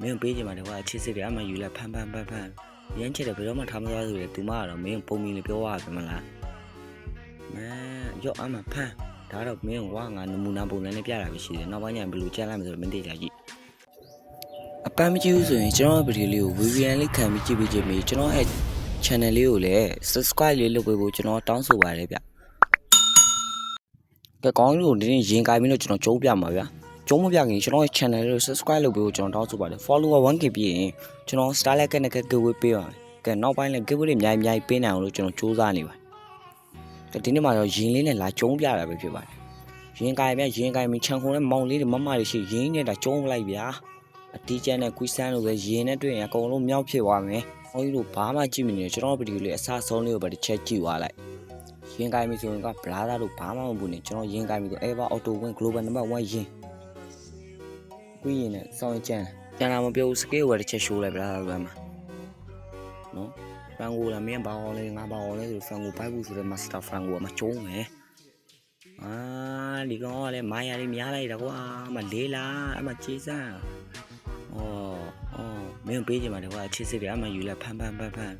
မင်းပေးချင်ပါတယ်ကွာချစ်စစ်တယ်အမှယူလိုက်ဖန်ဖန်ဖန်ဖန်ရမ်းချစ်တယ်ဘယ်တော့မှထားမသွားဆိုတယ်သူမကတော့မင်းပုံမီလေးပြောရပြန်မလားမင်းရော့အမှဖန်ဒါတော့မင်းကငါနမူနာပုံစံနဲ့ပြတာပဲရှိတယ်နောက်ပိုင်းကျရင်ဘယ်လိုချက်လိုက်မလဲဆိုတော့မင်းသိကြကြည့်အပန်းမကြည့်ဘူးဆိုရင်ကျွန်တော်ဗီဒီယိုလေးကို VPN လေးခံပြီးကြည့်ပြီးကြည့်ပြီးကျွန်တော်ရဲ့ channel လေးကိုလည်း subscribe လေးလုပ်ပေးဖို့ကျွန်တော်တောင်းဆိုပါတယ်ဗျကဲကောင်းကြီးတို့ဒီနေ့ရင်ကိုင်ပြီးတော့ကျွန်တော်ကျုံးပြမှာဗျာ ကျုံးမပြခင်ကျွန်တော်ရဲ့ channel လေးကို subscribe လုပ်ပေးဖို့ကျွန်တော်တောင်းဆိုပါတယ် follower 1k ပြည့်ရင်ကျွန်တော် starlight ကနဲ့ giveaway ပေးပါမယ်ကဲနောက်ပိုင်းလည်း giveaway တွေအများကြီးအများကြီးပေးနိုင်အောင်လို့ကျွန်တော်စူးစမ်းနေပါတယ်ကဲဒီနေ့မှာတော့ရင်လေးနဲ့လာကျုံးပြတာပဲဖြစ်ပါတယ်ရင်ကိုင်မြရင်ကိုင်မြချန်ခုံနဲ့မောင်လေးတွေမမတွေရှိရင်နဲ့ဒါကျုံးလိုက်ဗျာအတီးကျန်နဲ့ကွီးဆန်းလို့ပဲရင်နဲ့တွေ့ရင်အကုန်လုံးမြောက်ဖြစ်သွားမယ်ဟောကြီးတို့ဘာမှကြည့်မနေနဲ့ကျွန်တော်ဗီဒီယိုလေးအစားဆုံးလေးကိုပဲတစ်ချက်ကြည့်သွားလိုက်ရင်ကိုင်မြဆိုရင်ကဘလာသာတို့ဘာမှမဘူးနေကျွန်တော်ရင်ကိုင်မြဆို Ever Auto Win Global Number 1ရင် ကွင်းရင်နဲ့စောင်းကျန်းကျန်လာမပြောဘူးစကေးဝယ်တစ်ချက်ရှိုးလိုက်ဗလားလွမ်းမှာနော်ဖန်ကိုလာမင်းဘာအောင်လဲငါဘာအောင်လဲဆိုဖန်ကိုဘိုက်ဘူးဆိုတဲ့မစတာဖန်ကိုကမကျုံးမယ်အာဒီကောင်ကလည်းမာယာလေးများလိုက်တာကွာအမလေးလားအမချေးစမ်းဩဩမင်းပေးချင်ပါတယ်ကွာချစ်စစ်တယ်အမယူလိုက်ဖန်ဖန်ဖန်ဖန်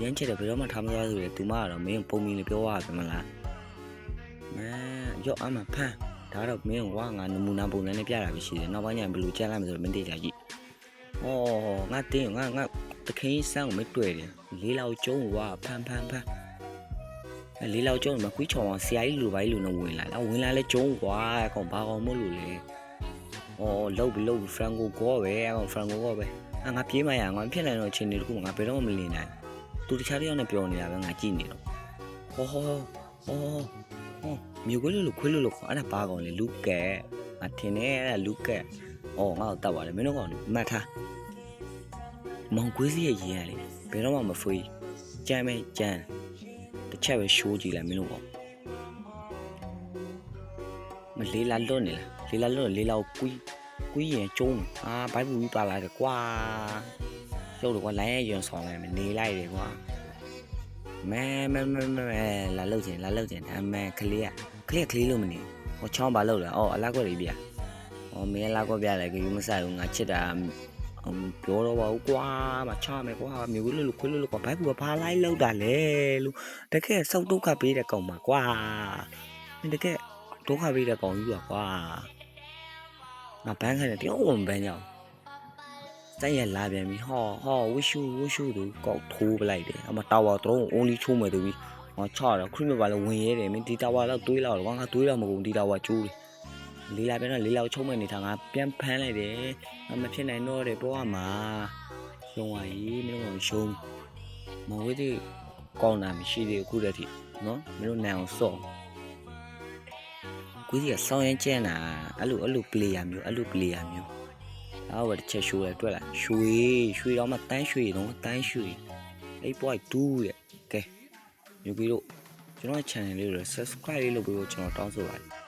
ရမ်းချစ်တယ်ဘယ်တော့မှထားမသွားဆိုတယ်သူမကတော့မင်းပုံမီလေးပြောရပြန်မလားမင်းရော့အမဖန် ဒါတော့မင်းကငါနမူနာပုံစံနဲ့ပြတာပဲရှိတယ်နောက်ပိုင်းကျရင်ဘယ်လိုချက်လိုက်မလဲဆိုတော့မင်းသိကြကြည့်ဩငါတင်းငါငါတခင်းစမ်းကိုမတွေ့တယ်လေးလောက်ကျုံးကွာဖန်ဖန်ဖန်အဲလေးလောက်ကျုံးမှာခွီးချောင်အောင်ဆရာကြီးလူပိုင်းလူနဲ့ဝင်လာလားဝင်လာလဲကျုံးကွာကောင်ဘာကောင်မို့လို့လဲဩလောက်ပြီလောက်ပြီဖရန်ကိုကောပဲအကောင်ဖရန်ကိုကောပဲအာငါပြေးမရငါဖြစ်နိုင်တော့အချိန်တွေတခုငါဘယ်တော့မှမလင်နိုင်သူတခြားတယောက်နဲ့ပြောနေတာပဲငါကြည့်နေတော့ဟောဟောဟောဟောဟော မြေခွေးလို့လို့ခွေးလို့လို့ခေါ်အဲ့ဒါဘာကောင်လဲလူကဲငါထင်တယ်အဲ့ဒါလူကဲအော်ငါ့ကိုတတ်ပါလေမင်းတို့ကောင်လေမှတ်ထားမောင်ကွေးစီရဲ့ရင်ရလေဘယ်တော့မှမဖွေးကြမ်းမဲကြမ်းတစ်ချက်ပဲရှိုးကြည့်လိုက်မင်းတို့ကောင်မလေးလာလွတ်နေလားလေးလာလွတ်လေးလာကိုကွီးကွီးရင်ကျုံးအာဘိုက်ဘူးပြီးပါလာတယ်ကွာကျုပ်တို့ကလိုင်းရရင်ဆောင်လိုက်မယ်နေလိုက်တယ်ကွာမဲမဲမဲမဲလာလောက်ချင်လာလောက်ချင်အမဲကလေးက ကလေးကလေးလို့မနေဟောချောင်းပါလောက်လားအော်အလားကွက်လေးပြဟောမင်းအလားကွက်ပြတယ်ကယူမဆိုင်ဘူးငါချစ်တာပြောတော့ပါဦးကွာမချမယ်ကွာမျိုးလို့လို့ခွေးလို့လို့ကွာဘိုက်ကူကဘာလိုက်လောက်တာလဲလို့တကယ်စောက်ဒုက္ခပေးတဲ့ကောင်ပါကွာမင်းတကယ်ဒုက္ခပေးတဲ့ကောင်ကြီးပါကွာငါဘန်းခိုင်းတယ်တယောက်မှမဘန်းကြအောင်တိုက်ရလာပြန်ပြီဟောဟောဝှရှူဝှရှူသူကောက်ထိုးပလိုက်တယ်အမတာဝါတော့ only ချိုးမယ်သူပြီး ဟောချတော့ခရစ်မပါလဲဝင်ရဲတယ်မင်းဒီတာဝါတော့တွေးလောက်တော့ငါတွေးလောက်မကုန်ဒီတာဝါကျိုးတယ်လေးလာပြန်တော့လေးလောက်ချုံမဲ့နေတာငါပြန်ဖမ်းလိုက်တယ်ငါမဖြစ်နိုင်တော့တယ်ပေါ်ရမှာရှုံးပါကြီးမင်းတို့ကရှုံးမဝေးသေးကောင်းတာမရှိသေးဘူးခုတည်းထိနော်မင်းတို့နိုင်အောင်စော့ကိုကြီးကစောင်းရင်ကျန်းတာအဲ့လိုအဲ့လို player မျိုးအဲ့လို player မျိုးအော်ဘာတစ်ချက်ရှိုးလဲတွေ့လားရွှေရွှေတော့မှတန်းရွှေတော့တန်းရွှေအဲ့ပွိုက်တူးရဲ့ကဲ ယူပြီးတော့ကျွန်တော် channel လေးကို subscribe လေးလုပ်ပြီးတော့ကျွန်တော်တောင်းဆိုပါတယ်